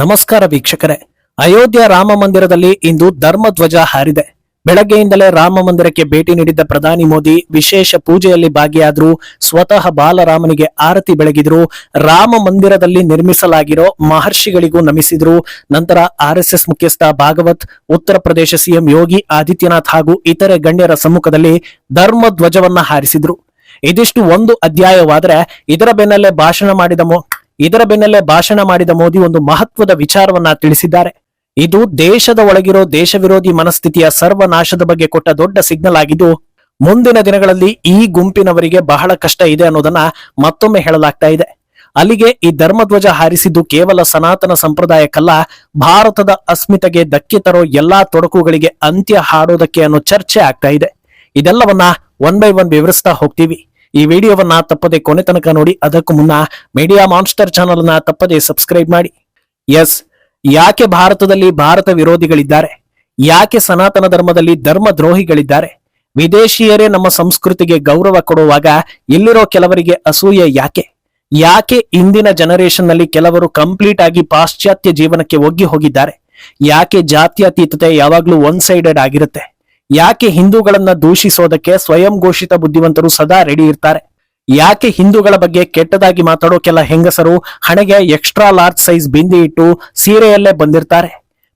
ನಮಸ್ಕಾರ ವೀಕ್ಷಕರೇ. ಅಯೋಧ್ಯ ರಾಮ ಮಂದಿರದಲ್ಲಿ ಇಂದು ಧರ್ಮಧ್ವಜ ಹಾರಿದೆ. ಬೆಳಗ್ಗೆಯಿಂದಲೇ ರಾಮ ಮಂದಿರಕ್ಕೆ ಭೇಟಿ ನೀಡಿದ್ದ ಪ್ರಧಾನಿ ಮೋದಿ ವಿಶೇಷ ಪೂಜೆಯಲ್ಲಿ ಭಾಗಿಯಾದ್ರು ಸ್ವತಃ ಬಾಲರಾಮನಿಗೆ ಆರತಿ ಬೆಳಗಿದ್ರು. ರಾಮ ಮಂದಿರದಲ್ಲಿ ನಿರ್ಮಿಸಲಾಗಿರೋ ಮಹರ್ಷಿಗಳಿಗೂ ನಮಿಸಿದ್ರು. ನಂತರ ಆರ್ಎಸ್ಎಸ್ ಮುಖ್ಯಸ್ಥ ಭಾಗವತ್, ಉತ್ತರ ಪ್ರದೇಶ ಸಿಎಂ ಯೋಗಿ ಆದಿತ್ಯನಾಥ್ ಹಾಗೂ ಇತರೆ ಗಣ್ಯರ ಸಮ್ಮುಖದಲ್ಲಿ ಧರ್ಮ ಧ್ವಜವನ್ನ ಹಾರಿಸಿದ್ರು. ಇದಿಷ್ಟು ಒಂದು ಅಧ್ಯಾಯವಾದ್ರೆ ಇದರ ಬೆನ್ನಲ್ಲೇ ಭಾಷಣ ಮಾಡಿದ ಇದರ ಬೆನ್ನಲ್ಲೇ ಭಾಷಣ ಮಾಡಿದ ಮೋದಿ ಒಂದು ಮಹತ್ವದ ವಿಚಾರವನ್ನ ತಿಳಿಸಿದ್ದಾರೆ. ಇದು ದೇಶದ ಒಳಗಿರೋ ದೇಶ ವಿರೋಧಿ ಮನಸ್ಥಿತಿಯ ಸರ್ವನಾಶದ ಬಗ್ಗೆ ಕೊಟ್ಟ ದೊಡ್ಡ ಸಿಗ್ನಲ್ ಆಗಿದ್ದು, ಮುಂದಿನ ದಿನಗಳಲ್ಲಿ ಈ ಗುಂಪಿನವರಿಗೆ ಬಹಳ ಕಷ್ಟ ಇದೆ ಅನ್ನೋದನ್ನ ಮತ್ತೊಮ್ಮೆ ಹೇಳಲಾಗ್ತಾ ಇದೆ. ಅಲ್ಲಿಗೆ ಈ ಧರ್ಮಧ್ವಜ ಹಾರಿಸಿದ್ದು ಕೇವಲ ಸನಾತನ ಸಂಪ್ರದಾಯಕ್ಕಲ್ಲ, ಭಾರತದ ಅಸ್ಮಿತೆಗೆ ಧಕ್ಕೆ ತರೋ ಎಲ್ಲಾ ತೊಡಕುಗಳಿಗೆ ಅಂತ್ಯ ಹಾಡೋದಕ್ಕೆ ಅನ್ನೋ ಚರ್ಚೆ ಆಗ್ತಾ ಇದೆ. ಇದೆಲ್ಲವನ್ನ ಒನ್ ಬೈ ಒನ್ ವಿವರಿಸ್ತಾ ಹೋಗ್ತೀವಿ. ಈ ವಿಡಿಯೋವನ್ನ ತಪ್ಪದೆ ಕೊನೆ ತನಕ ನೋಡಿ, ಅದಕ್ಕೂ ಮುನ್ನ ಮೀಡಿಯಾ ಮಾನ್ಸ್ಟರ್ ಚಾನಲ್ನ ತಪ್ಪದೆ ಸಬ್ಸ್ಕ್ರೈಬ್ ಮಾಡಿ. ಎಸ್ ಯಾಕೆ ಭಾರತದಲ್ಲಿ ಭಾರತ ವಿರೋಧಿಗಳಿದ್ದಾರೆ? ಯಾಕೆ ಸನಾತನ ಧರ್ಮದಲ್ಲಿ ಧರ್ಮ ದ್ರೋಹಿಗಳಿದ್ದಾರೆ? ವಿದೇಶಿಯರೇ ನಮ್ಮ ಸಂಸ್ಕೃತಿಗೆ ಗೌರವ ಕೊಡುವಾಗ ಇಲ್ಲಿರೋ ಕೆಲವರಿಗೆ ಅಸೂಯೆ ಯಾಕೆ? ಯಾಕೆ ಇಂದಿನ ಜನರೇಷನ್ನಲ್ಲಿ ಕೆಲವರು ಕಂಪ್ಲೀಟ್ ಆಗಿ ಪಾಶ್ಚಾತ್ಯ ಜೀವನಕ್ಕೆ ಒಗ್ಗಿ ಹೋಗಿದ್ದಾರೆ? ಯಾಕೆ ಜಾತ್ಯತೀತತೆ ಯಾವಾಗ್ಲೂ ಒನ್ ಸೈಡೆಡ್ ಆಗಿರುತ್ತೆ? ಯಾಕೆ ಹಿಂದೂಗಳನ್ನ ದೂಷಿಸೋದಕ್ಕೆ ಸ್ವಯಂ ಘೋಷಿತ ಬುದ್ಧಿವಂತರು ಸದಾ ರೆಡಿ ಇರ್ತಾರೆ? ಯಾಕೆ ಹಿಂದೂಗಳ ಬಗ್ಗೆ ಕೆಟ್ಟದಾಗಿ ಮಾತಾಡೋ ಕೆಲ ಹೆಂಗಸರು ಹಣೆಗೆ ಎಕ್ಸ್ಟ್ರಾ ಲಾರ್ಜ್ ಸೈಜ್ ಬಿಂದಿ ಇಟ್ಟು ಸೀರೆಯಲ್ಲೇ ಬಂದಿರ್ತಾರೆ?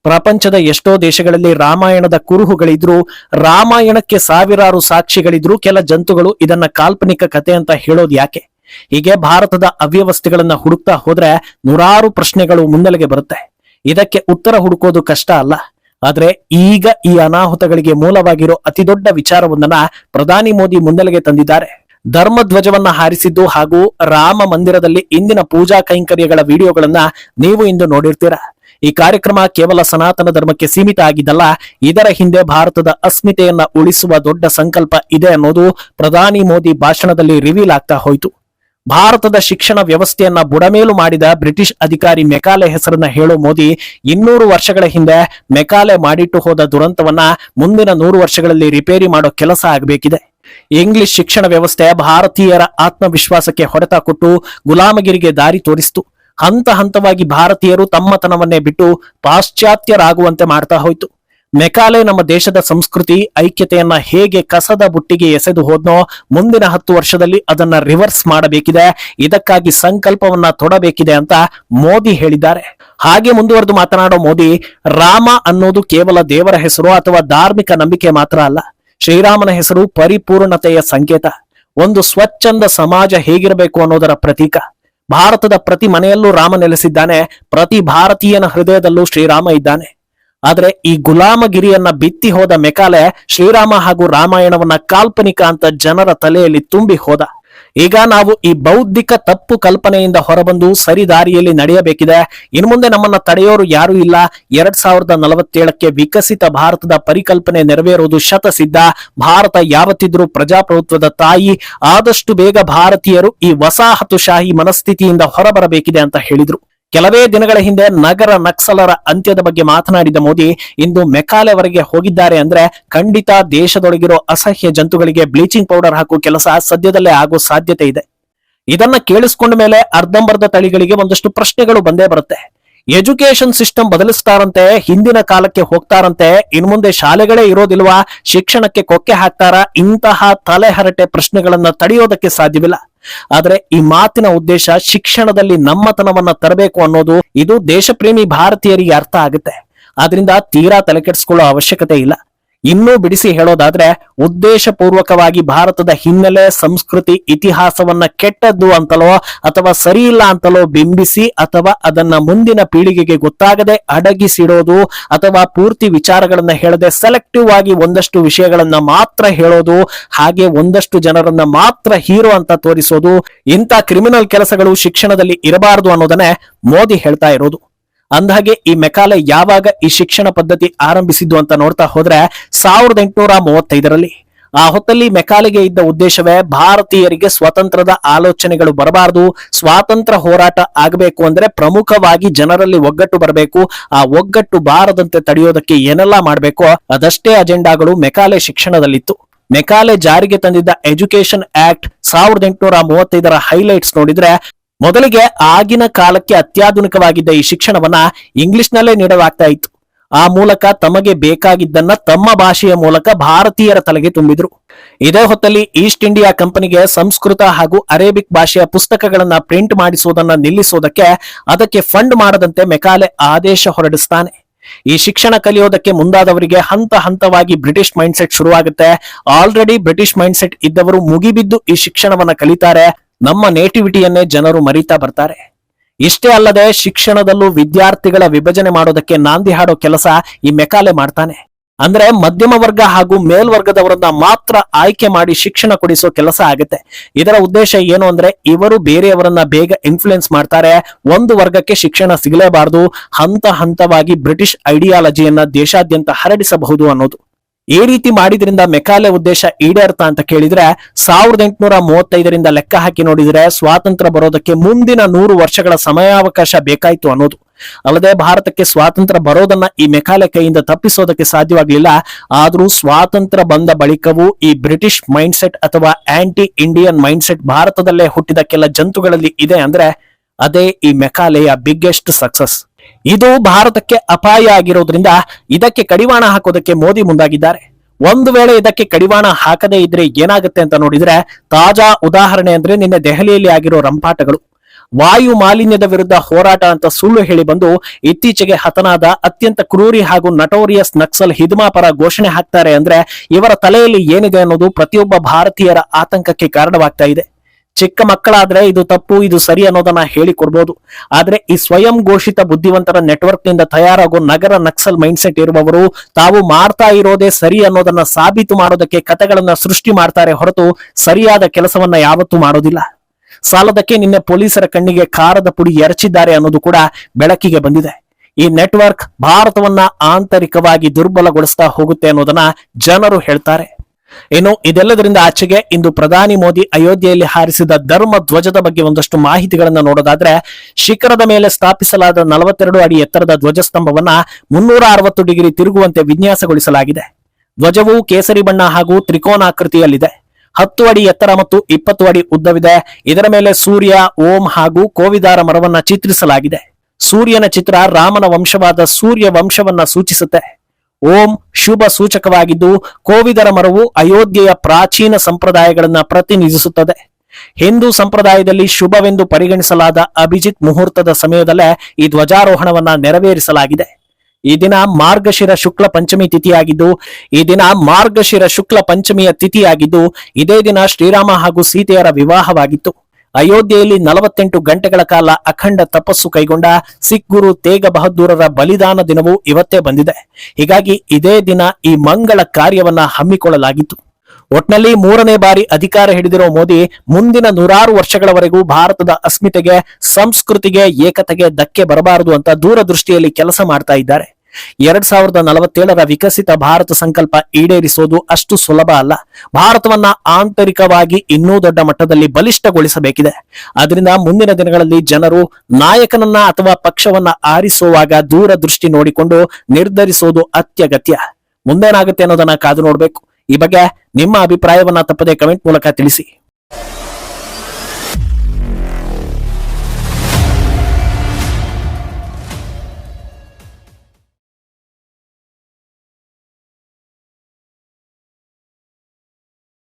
ಪ್ರಪಂಚದ ಎಷ್ಟೋ ದೇಶಗಳಲ್ಲಿ ರಾಮಾಯಣದ ಕುರುಹುಗಳಿದ್ರು, ರಾಮಾಯಣಕ್ಕೆ ಸಾವಿರಾರು ಸಾಕ್ಷಿಗಳಿದ್ರು ಕೆಲ ಜಂತುಗಳು ಇದನ್ನ ಕಾಲ್ಪನಿಕ ಕತೆ ಅಂತ ಹೇಳೋದು ಯಾಕೆ? ಹೀಗೆ ಭಾರತದ ಅವ್ಯವಸ್ಥೆಗಳನ್ನ ಹುಡುಕ್ತಾ ಹೋದ್ರೆ ನೂರಾರು ಪ್ರಶ್ನೆಗಳು ಮುನ್ನೆಲೆಗೆ ಬರುತ್ತೆ. ಇದಕ್ಕೆ ಉತ್ತರ ಹುಡುಕೋದು ಕಷ್ಟ ಅಲ್ಲ. ಆದ್ರೆ ಈಗ ಈ ಅನಾಹುತಗಳಿಗೆ ಮೂಲವಾಗಿರೋ ಅತಿದೊಡ್ಡ ವಿಚಾರವೊಂದನ್ನ ಪ್ರಧಾನಿ ಮೋದಿ ಮುನ್ನೆಲೆಗೆ ತಂದಿದ್ದಾರೆ. ಧರ್ಮಧ್ವಜವನ್ನ ಹಾರಿಸಿದ್ದು ಹಾಗೂ ರಾಮ ಮಂದಿರದಲ್ಲಿ ಇಂದಿನ ಪೂಜಾ ಕೈಂಕರ್ಯಗಳ ವಿಡಿಯೋಗಳನ್ನ ನೀವು ಇಂದು ನೋಡಿರ್ತೀರಾ. ಈ ಕಾರ್ಯಕ್ರಮ ಕೇವಲ ಸನಾತನ ಧರ್ಮಕ್ಕೆ ಸೀಮಿತ ಆಗಿದ್ದಲ್ಲ, ಇದರ ಹಿಂದೆ ಭಾರತದ ಅಸ್ಮಿತೆಯನ್ನ ಉಳಿಸುವ ದೊಡ್ಡ ಸಂಕಲ್ಪ ಇದೆ ಅನ್ನೋದು ಪ್ರಧಾನಿ ಮೋದಿ ಭಾಷಣದಲ್ಲಿ ರಿವೀಲ್ ಆಗ್ತಾ ಹೋಯಿತು. ಭಾರತದ ಶಿಕ್ಷಣ ವ್ಯವಸ್ಥೆಯನ್ನ ಬುಡಮೇಲು ಮಾಡಿದ ಬ್ರಿಟಿಷ್ ಅಧಿಕಾರಿ ಮೆಕಾಲೆ ಹೆಸರನ್ನ ಹೇಳೋ ಮೋದಿ ಇನ್ನೂರು ವರ್ಷಗಳ ಹಿಂದೆ ಮೆಕಾಲೆ ಮಾಡಿಟ್ಟು ಹೋದ ದುರಂತವನ್ನ ಮುಂದಿನ ನೂರು ವರ್ಷಗಳಲ್ಲಿ ರಿಪೇರಿ ಮಾಡೋ ಕೆಲಸ ಆಗಬೇಕಿದೆ. ಇಂಗ್ಲಿಷ್ ಶಿಕ್ಷಣ ವ್ಯವಸ್ಥೆ ಭಾರತೀಯರ ಆತ್ಮವಿಶ್ವಾಸಕ್ಕೆ ಹೊಡೆತ ಕೊಟ್ಟು ಗುಲಾಮಗಿರಿಗೆ ದಾರಿ ತೋರಿಸಿತು. ಹಂತ ಹಂತವಾಗಿ ಭಾರತೀಯರು ತಮ್ಮತನವನ್ನೇ ಬಿಟ್ಟು ಪಾಶ್ಚಾತ್ಯರಾಗುವಂತೆ ಮಾಡ್ತಾ ಹೋಯ್ತು. ಮೆಕಾಲೆ ನಮ್ಮ ದೇಶದ ಸಂಸ್ಕೃತಿ, ಐಕ್ಯತೆಯನ್ನ ಹೇಗೆ ಕಸದ ಬುಟ್ಟಿಗೆ ಎಸೆದು ಹೋದ್ನೋ, ಮುಂದಿನ ಹತ್ತು ವರ್ಷದಲ್ಲಿ ಅದನ್ನ ರಿವರ್ಸ್ ಮಾಡಬೇಕಿದೆ. ಇದಕ್ಕಾಗಿ ಸಂಕಲ್ಪವನ್ನ ತೊಡಬೇಕಿದೆ ಅಂತ ಮೋದಿ ಹೇಳಿದ್ದಾರೆ. ಹಾಗೆ ಮುಂದುವರೆದು ಮಾತನಾಡೋ ಮೋದಿ, ರಾಮ ಅನ್ನೋದು ಕೇವಲ ದೇವರ ಹೆಸರು ಅಥವಾ ಧಾರ್ಮಿಕ ನಂಬಿಕೆ ಮಾತ್ರ ಅಲ್ಲ. ಶ್ರೀರಾಮನ ಹೆಸರು ಪರಿಪೂರ್ಣತೆಯ ಸಂಕೇತ. ಒಂದು ಸ್ವಚ್ಛಂದ ಸಮಾಜ ಹೇಗಿರಬೇಕು ಅನ್ನೋದರ ಪ್ರತೀಕ. ಭಾರತದ ಪ್ರತಿ ಮನೆಯಲ್ಲೂ ರಾಮ ನೆಲೆಸಿದ್ದಾನೆ, ಪ್ರತಿ ಭಾರತೀಯನ ಹೃದಯದಲ್ಲೂ ಶ್ರೀರಾಮ ಇದ್ದಾನೆ. ಆದ್ರೆ ಈ ಗುಲಾಮಗಿರಿಯನ್ನ ಬಿತ್ತಿ ಹೋದ ಮೆಕಾಲೆ ಶ್ರೀರಾಮ ಹಾಗೂ ರಾಮಾಯಣವನ್ನ ಕಾಲ್ಪನಿಕ ಅಂತ ಜನರ ತಲೆಯಲ್ಲಿ ತುಂಬಿ ಹೋದ. ಈಗ ನಾವು ಈ ಬೌದ್ಧಿಕ ತಪ್ಪು ಕಲ್ಪನೆಯಿಂದ ಹೊರಬಂದು ಸರಿ ದಾರಿಯಲ್ಲಿ ನಡೆಯಬೇಕಿದೆ. ಇನ್ನು ಮುಂದೆ ನಮ್ಮನ್ನ ತಡೆಯೋರು ಯಾರೂ ಇಲ್ಲ. ಎರಡ್ ಸಾವಿರದ ನಲವತ್ತೇಳಕ್ಕೆ ವಿಕಸಿತ ಭಾರತದ ಪರಿಕಲ್ಪನೆ ನೆರವೇರುವುದು ಶತಸಿದ್ಧ. ಭಾರತ ಯಾವತ್ತಿದ್ರೂ ಪ್ರಜಾಪ್ರಭುತ್ವದ ತಾಯಿ. ಆದಷ್ಟು ಬೇಗ ಭಾರತೀಯರು ಈ ವಸಾಹತುಶಾಹಿ ಮನಸ್ಥಿತಿಯಿಂದ ಹೊರಬರಬೇಕಿದೆ ಅಂತ ಹೇಳಿದ್ರು. ಕೆಲವೇ ದಿನಗಳ ಹಿಂದೆ ನಗರ ನಕ್ಸಲರ ಅಂತ್ಯದ ಬಗ್ಗೆ ಮಾತನಾಡಿದ ಮೋದಿ, ಇಂದು ಮೆಕಾಲೆವರೆಗೆ ಹೋಗಿದ್ದಾರೆ ಅಂದ್ರೆ ಖಂಡಿತ ದೇಶದೊಳಗಿರೋ ಅಸಹ್ಯ ಜಂತುಗಳಿಗೆ ಬ್ಲೀಚಿಂಗ್ ಪೌಡರ್ ಹಾಕುವ ಕೆಲಸ ಸದ್ಯದಲ್ಲೇ ಆಗೋ ಸಾಧ್ಯತೆ ಇದೆ. ಇದನ್ನ ಕೇಳಿಸ್ಕೊಂಡ ಮೇಲೆ ಅರ್ಧಂಬರ್ಧ ತಳಿಗಳಿಗೆ ಒಂದಷ್ಟು ಪ್ರಶ್ನೆಗಳು ಬಂದೇ ಬರುತ್ತೆ. ಎಜುಕೇಶನ್ ಸಿಸ್ಟಮ್ ಬದಲಿಸ್ತಾರಂತೆ, ಹಿಂದಿನ ಕಾಲಕ್ಕೆ ಹೋಗ್ತಾರಂತೆ ಇನ್ ಮುಂದೆ ಶಾಲೆಗಳೇ ಇರೋದಿಲ್ವಾ, ಶಿಕ್ಷಣಕ್ಕೆ ಕೊಕ್ಕೆ ಹಾಕ್ತಾರ, ಇಂತಹ ತಲೆಹರಟೆ ಪ್ರಶ್ನೆಗಳನ್ನ ತಡೆಯೋದಕ್ಕೆ ಸಾಧ್ಯವಿಲ್ಲ. ಆದ್ರೆ ಈ ಮಾತಿನ ಉದ್ದೇಶ ಶಿಕ್ಷಣದಲ್ಲಿ ನಮ್ಮತನವನ್ನ ತರಬೇಕು ಅನ್ನೋದು ಇದು ದೇಶಪ್ರೇಮಿ ಭಾರತೀಯರಿಗೆ ಅರ್ಥ ಆಗುತ್ತೆ. ಆದ್ರಿಂದ ತೀರಾ ತಲೆಕೆಡಿಸ್ಕೊಳ್ಳೋ ಅವಶ್ಯಕತೆ ಇಲ್ಲ. ಇನ್ನೂ ಬಿಡಿಸಿ ಹೇಳೋದಾದ್ರೆ ಉದ್ದೇಶಪೂರ್ವಕವಾಗಿ ಭಾರತದ ಹಿನ್ನೆಲೆ ಸಂಸ್ಕೃತಿ ಇತಿಹಾಸವನ್ನ ಕೆಟ್ಟದ್ದು ಅಂತಲೋ ಅಥವಾ ಸರಿ ಇಲ್ಲ ಅಂತಲೋ ಬಿಂಬಿಸಿ ಅಥವಾ ಅದನ್ನ ಮುಂದಿನ ಪೀಳಿಗೆಗೆ ಗೊತ್ತಾಗದೆ ಅಡಗಿಸಿಡೋದು ಅಥವಾ ಪೂರ್ತಿ ವಿಚಾರಗಳನ್ನ ಹೇಳದೆ ಸೆಲೆಕ್ಟಿವ್ ಆಗಿ ಒಂದಷ್ಟು ವಿಷಯಗಳನ್ನ ಮಾತ್ರ ಹೇಳೋದು, ಹಾಗೆ ಒಂದಷ್ಟು ಜನರನ್ನ ಮಾತ್ರ ಹೀರೋ ಅಂತ ತೋರಿಸೋದು, ಇಂಥ ಕ್ರಿಮಿನಲ್ ಕೆಲಸಗಳು ಶಿಕ್ಷಣದಲ್ಲಿ ಇರಬಾರದು ಅನ್ನೋದನ್ನೇ ಮೋದಿ ಹೇಳ್ತಾ ಇರೋದು. ಅಂದಹಾಗೆ ಈ ಮೆಕಾಲೆ ಯಾವಾಗ ಈ ಶಿಕ್ಷಣ ಪದ್ಧತಿ ಆರಂಭಿಸಿದ್ದು ಅಂತ ನೋಡ್ತಾ ಹೋದ್ರೆ ಸಾವಿರದ ಎಂಟುನೂರ ಮೂವತ್ತೈದರಲ್ಲಿ. ಆ ಹೊತ್ತಲ್ಲಿ ಮೆಕಾಲೆಗೆ ಇದ್ದ ಉದ್ದೇಶವೇ ಭಾರತೀಯರಿಗೆ ಸ್ವತಂತ್ರದ ಆಲೋಚನೆಗಳು ಬರಬಾರದು, ಸ್ವಾತಂತ್ರ್ಯ ಹೋರಾಟ ಆಗಬೇಕು ಅಂದ್ರೆ ಪ್ರಮುಖವಾಗಿ ಜನರಲ್ಲಿ ಒಗ್ಗಟ್ಟು ಬರಬೇಕು. ಆ ಒಗ್ಗಟ್ಟು ಬಾರದಂತೆ ತಡೆಯೋದಕ್ಕೆ ಏನೆಲ್ಲ ಮಾಡಬೇಕೋ ಅದಷ್ಟೇ ಅಜೆಂಡಾಗಳು ಮೆಕಾಲೆ ಶಿಕ್ಷಣದಲ್ಲಿತ್ತು. ಮೆಕಾಲೆ ಜಾರಿಗೆ ತಂದಿದ್ದ ಎಜುಕೇಶನ್ ಆಕ್ಟ್ ಸಾವಿರದ ಎಂಟುನೂರ ಮೂವತ್ತೈದರ ಹೈಲೈಟ್ಸ್ ನೋಡಿದ್ರೆ ಮೊದಲಿಗೆ ಆಗಿನ ಕಾಲಕ್ಕೆ ಅತ್ಯಾಧುನಿಕವಾಗಿದ್ದ ಈ ಶಿಕ್ಷಣವನ್ನ ಇಂಗ್ಲಿಷ್ನಲ್ಲೇ ನೀಡಲಾಗ್ತಾ ಇತ್ತು. ಆ ಮೂಲಕ ತಮಗೆ ಬೇಕಾಗಿದ್ದನ್ನ ತಮ್ಮ ಭಾಷೆಯ ಮೂಲಕ ಭಾರತೀಯರ ತಲೆಗೆ ತುಂಬಿದ್ರು. ಇದೇ ಹೊತ್ತಲ್ಲಿ ಈಸ್ಟ್ ಇಂಡಿಯಾ ಕಂಪನಿಗೆ ಸಂಸ್ಕೃತ ಹಾಗೂ ಅರೇಬಿಕ್ ಭಾಷೆಯ ಪುಸ್ತಕಗಳನ್ನ ಪ್ರಿಂಟ್ ಮಾಡಿಸುವುದನ್ನ ನಿಲ್ಲಿಸುವುದಕ್ಕೆ ಅದಕ್ಕೆ ಫಂಡ್ ಮಾಡದಂತೆ ಮೆಕಾಲೆ ಆದೇಶ ಹೊರಡಿಸ್ತಾನೆ. ಈ ಶಿಕ್ಷಣ ಕಲಿಯೋದಕ್ಕೆ ಮುಂದಾದವರಿಗೆ ಹಂತ ಹಂತವಾಗಿ ಬ್ರಿಟಿಷ್ ಮೈಂಡ್ ಸೆಟ್ ಶುರುವಾಗುತ್ತೆ. ಆಲ್ರೆಡಿ ಬ್ರಿಟಿಷ್ ಮೈಂಡ್ ಸೆಟ್ ಇದ್ದವರು ಮುಗಿಬಿದ್ದು ಈ ಶಿಕ್ಷಣವನ್ನ ಕಲಿತಾರೆ. ನಮ್ಮ ನೇಟಿವಿಟಿಯನ್ನೇ ಜನರು ಮರಿತಾ ಬರ್ತಾರೆ. ಇಷ್ಟೇ ಅಲ್ಲದೆ ಶಿಕ್ಷಣದಲ್ಲೂ ವಿದ್ಯಾರ್ಥಿಗಳ ವಿಭಜನೆ ಮಾಡೋದಕ್ಕೆ ನಾಂದಿ ಹಾಡೋ ಕೆಲಸ ಈ ಮೆಕಾಲೆ ಮಾಡ್ತಾನೆ. ಅಂದ್ರೆ ಮಧ್ಯಮ ವರ್ಗ ಹಾಗೂ ಮೇಲ್ವರ್ಗದವರನ್ನ ಮಾತ್ರ ಆಯ್ಕೆ ಮಾಡಿ ಶಿಕ್ಷಣ ಕೊಡಿಸೋ ಕೆಲಸ ಆಗುತ್ತೆ. ಇದರ ಉದ್ದೇಶ ಏನು ಅಂದ್ರೆ ಇವರು ಬೇರೆಯವರನ್ನ ಬೇಗ ಇನ್ಫ್ಲುಯೆನ್ಸ್ ಮಾಡ್ತಾರೆ. ಒಂದು ವರ್ಗಕ್ಕೆ ಶಿಕ್ಷಣ ಸಿಗಲೇಬಾರದು. ಹಂತ ಹಂತವಾಗಿ ಬ್ರಿಟಿಷ್ ಐಡಿಯಾಲಜಿಯನ್ನ ದೇಶಾದ್ಯಂತ ಹರಡಿಸಬಹುದು ಅನ್ನೋದು. ಈ ರೀತಿ ಮಾಡಿದ್ರಿಂದ ಮೆಕಾಲೆ ಉದ್ದೇಶ ಈಡೇರ್ತಾ ಅಂತ ಕೇಳಿದ್ರೆ ಸಾವಿರದ ಎಂಟುನೂರ ಮೂವತ್ತೈದರಿಂದ ಲೆಕ್ಕ ಹಾಕಿ ನೋಡಿದ್ರೆ ಸ್ವಾತಂತ್ರ್ಯ ಬರೋದಕ್ಕೆ ಮುಂದಿನ ನೂರು ವರ್ಷಗಳ ಸಮಯಾವಕಾಶ ಬೇಕಾಯ್ತು ಅನ್ನೋದು. ಅಲ್ಲದೆ ಭಾರತಕ್ಕೆ ಸ್ವಾತಂತ್ರ್ಯ ಬರೋದನ್ನ ಈ ಮೆಕಾಲೆ ಕೈಯಿಂದ ತಪ್ಪಿಸೋದಕ್ಕೆ ಸಾಧ್ಯವಾಗಲಿಲ್ಲ. ಆದ್ರೂ ಸ್ವಾತಂತ್ರ್ಯ ಬಂದ ಬಳಿಕವೂ ಈ ಬ್ರಿಟಿಷ್ ಮೈಂಡ್ಸೆಟ್ ಅಥವಾ ಆಂಟಿ ಇಂಡಿಯನ್ ಮೈಂಡ್ಸೆಟ್ ಭಾರತದಲ್ಲೇ ಹುಟ್ಟಿದ ಕೆಲ ಜಂತುಗಳಲ್ಲಿ ಇದೆ ಅಂದ್ರೆ ಅದೇ ಈ ಮೆಕಾಲೆಯ ಬಿಗ್ಗೆಸ್ಟ್ ಸಕ್ಸಸ್ ಇದು ಭಾರತಕ್ಕೆ ಅಪಾಯ ಆಗಿರೋದ್ರಿಂದ ಇದಕ್ಕೆ ಕಡಿವಾಣ ಹಾಕೋದಕ್ಕೆ ಮೋದಿ ಮುಂದಾಗಿದ್ದಾರೆ. ಒಂದು ವೇಳೆ ಇದಕ್ಕೆ ಕಡಿವಾಣ ಹಾಕದೇ ಇದ್ರೆ ಏನಾಗುತ್ತೆ ಅಂತ ನೋಡಿದ್ರೆ ತಾಜಾ ಉದಾಹರಣೆ ಅಂದ್ರೆ ನಿನ್ನೆ ದೆಹಲಿಯಲ್ಲಿ ಆಗಿರೋ ರಂಪಾಟಗಳು. ವಾಯು ಮಾಲಿನ್ಯದ ವಿರುದ್ಧ ಹೋರಾಟ ಅಂತ ಸುಳ್ಳು ಹೇಳಿ ಬಂದು ಇತ್ತೀಚೆಗೆ ಹತನಾದ ಅತ್ಯಂತ ಕ್ರೂರಿ ಹಾಗೂ ನಟೋರಿಯಸ್ ನಕ್ಸಲ್ ಹಿದ್ಮಾ ಪರ ಘೋಷಣೆ ಹಾಕ್ತಾರೆ ಅಂದ್ರೆ ಇವರ ತಲೆಯಲ್ಲಿ ಏನಿದೆ ಅನ್ನೋದು ಪ್ರತಿಯೊಬ್ಬ ಭಾರತೀಯರ ಆತಂಕಕ್ಕೆ ಕಾರಣವಾಗ್ತಾ ಇದೆ. ಚಿಕ್ಕ ಮಕ್ಕಳಾದ್ರೆ ಇದು ತಪ್ಪು, ಇದು ಸರಿ ಅನ್ನೋದನ್ನ ಹೇಳಿಕೊಡ್ಬೋದು ಆದ್ರೆ ಈ ಸ್ವಯಂ ಘೋಷಿತ ಬುದ್ಧಿವಂತರ ನೆಟ್ವರ್ಕ್ನಿಂದ ತಯಾರಾಗೋ ನಗರ ನಕ್ಸಲ್ ಮೈಂಡ್ಸೆಟ್ ಇರುವವರು ತಾವು ಮಾಡ್ತಾ ಇರೋದೇ ಸರಿ ಅನ್ನೋದನ್ನ ಸಾಬೀತು ಮಾಡೋದಕ್ಕೆ ಕತೆಗಳನ್ನ ಸೃಷ್ಟಿ ಮಾಡ್ತಾರೆ ಹೊರತು ಸರಿಯಾದ ಕೆಲಸವನ್ನ ಯಾವತ್ತೂ ಮಾಡೋದಿಲ್ಲ. ಸಾಲದಕ್ಕೆ ನಿನ್ನೆ ಪೊಲೀಸರ ಕಣ್ಣಿಗೆ ಖಾರದ ಪುಡಿ ಎರಚಿದ್ದಾರೆ ಅನ್ನೋದು ಕೂಡ ಬೆಳಕಿಗೆ ಬಂದಿದೆ. ಈ ನೆಟ್ವರ್ಕ್ ಭಾರತವನ್ನ ಆಂತರಿಕವಾಗಿ ದುರ್ಬಲಗೊಳಿಸ್ತಾ ಹೋಗುತ್ತೆ ಅನ್ನೋದನ್ನ ಜನರು ಹೇಳ್ತಾರೆ. ಇನ್ನು ಇದೆಲ್ಲದರಿಂದ ಆಚೆಗೆ ಇಂದು ಪ್ರಧಾನಿ ಮೋದಿ ಅಯೋಧ್ಯೆಯಲ್ಲಿ ಹಾರಿಸಿದ ಧರ್ಮ ಧ್ವಜದ ಬಗ್ಗೆ ಒಂದಷ್ಟು ಮಾಹಿತಿಗಳನ್ನ ನೋಡೋದಾದ್ರೆ ಶಿಖರದ ಮೇಲೆ ಸ್ಥಾಪಿಸಲಾದ ನಲವತ್ತೆರಡು ಅಡಿ ಎತ್ತರದ ಧ್ವಜಸ್ತಂಭವನ್ನ ಮುನ್ನೂರ ಅರವತ್ತು ಡಿಗ್ರಿ ತಿರುಗುವಂತೆ ವಿನ್ಯಾಸಗೊಳಿಸಲಾಗಿದೆ. ಧ್ವಜವು ಕೇಸರಿ ಬಣ್ಣ ಹಾಗೂ ತ್ರಿಕೋನಾಕೃತಿಯಲ್ಲಿದೆ. ಹತ್ತು ಅಡಿ ಎತ್ತರ ಮತ್ತು ಇಪ್ಪತ್ತು ಅಡಿ ಉದ್ದವಿದೆ. ಇದರ ಮೇಲೆ ಸೂರ್ಯ, ಓಂ ಹಾಗೂ ಕೋವಿದಾರ ಮರವನ್ನ ಚಿತ್ರಿಸಲಾಗಿದೆ. ಸೂರ್ಯನ ಚಿತ್ರ ರಾಮನ ವಂಶವಾದ ಸೂರ್ಯ ವಂಶವನ್ನ ಸೂಚಿಸುತ್ತೆ. ಓಂ ಶುಭ ಸೂಚಕವಾಗಿದ್ದು, ಕೋವಿದರ ಮರವು ಅಯೋಧ್ಯೆಯ ಪ್ರಾಚೀನ ಸಂಪ್ರದಾಯಗಳನ್ನು ಪ್ರತಿನಿಧಿಸುತ್ತದೆ. ಹಿಂದೂ ಸಂಪ್ರದಾಯದಲ್ಲಿ ಶುಭವೆಂದು ಪರಿಗಣಿಸಲಾದ ಅಭಿಜಿತ್ ಮುಹೂರ್ತದ ಸಮಯದಲ್ಲೇ ಈ ಧ್ವಜಾರೋಹಣವನ್ನ ನೆರವೇರಿಸಲಾಗಿದೆ. ಈ ದಿನ ಮಾರ್ಗಶಿರ ಶುಕ್ಲ ಪಂಚಮಿ ತಿಥಿಯಾಗಿದ್ದು, ಈ ದಿನ ಮಾರ್ಗಶಿರ ಶುಕ್ಲ ಪಂಚಮಿಯ ತಿಥಿಯಾಗಿದ್ದು, ಇದೇ ದಿನ ಶ್ರೀರಾಮ ಹಾಗೂ ಸೀತೆಯರ ವಿವಾಹವಾಗಿತ್ತು. ಅಯೋಧ್ಯೆಯಲ್ಲಿ ನಲವತ್ತೆಂಟು ಗಂಟೆಗಳ ಕಾಲ ಅಖಂಡ ತಪಸ್ಸು ಕೈಗೊಂಡ ಸಿಖ್ ಗುರು ತೇಗ ಬಹದ್ದೂರರ ಬಲಿದಾನ ದಿನವೂ ಇವತ್ತೇ ಬಂದಿದೆ. ಹೀಗಾಗಿ ಇದೇ ದಿನ ಈ ಮಂಗಳ ಕಾರ್ಯವನ್ನ ಹಮ್ಮಿಕೊಳ್ಳಲಾಗಿತ್ತು. ಒಟ್ನಲ್ಲಿ ಮೂರನೇ ಬಾರಿ ಅಧಿಕಾರ ಹಿಡಿದಿರೋ ಮೋದಿ ಮುಂದಿನ ನೂರಾರು ವರ್ಷಗಳವರೆಗೂ ಭಾರತದ ಅಸ್ಮಿತೆಗೆ, ಸಂಸ್ಕೃತಿಗೆ, ಏಕತೆಗೆ ಧಕ್ಕೆ ಬರಬಾರದು ಅಂತ ದೂರದೃಷ್ಟಿಯಲ್ಲಿ ಕೆಲಸ ಮಾಡ್ತಾ ಇದ್ದಾರೆ. ಎರಡ್ ಸಾವಿರದ ನಲವತ್ತೇಳರ ವಿಕಸಿತ ಭಾರತ ಸಂಕಲ್ಪ ಈಡೇರಿಸೋದು ಅಷ್ಟು ಸುಲಭ ಅಲ್ಲ. ಭಾರತವನ್ನ ಆಂತರಿಕವಾಗಿ ಇನ್ನೂ ದೊಡ್ಡ ಮಟ್ಟದಲ್ಲಿ ಬಲಿಷ್ಠಗೊಳಿಸಬೇಕಿದೆ. ಅದರಿಂದ ಮುಂದಿನ ದಿನಗಳಲ್ಲಿ ಜನರು ನಾಯಕನನ್ನ ಅಥವಾ ಪಕ್ಷವನ್ನ ಆರಿಸುವಾಗ ದೂರದೃಷ್ಟಿ ನೋಡಿಕೊಂಡು ನಿರ್ಧರಿಸೋದು ಅತ್ಯಗತ್ಯ. ಮುಂದೇನಾಗುತ್ತೆ ಅನ್ನೋದನ್ನ ಕಾದು ನೋಡ್ಬೇಕು. ಈ ಬಗ್ಗೆ ನಿಮ್ಮ ಅಭಿಪ್ರಾಯವನ್ನ ತಪ್ಪದೆ ಕಮೆಂಟ್ ಮೂಲಕ ತಿಳಿಸಿ.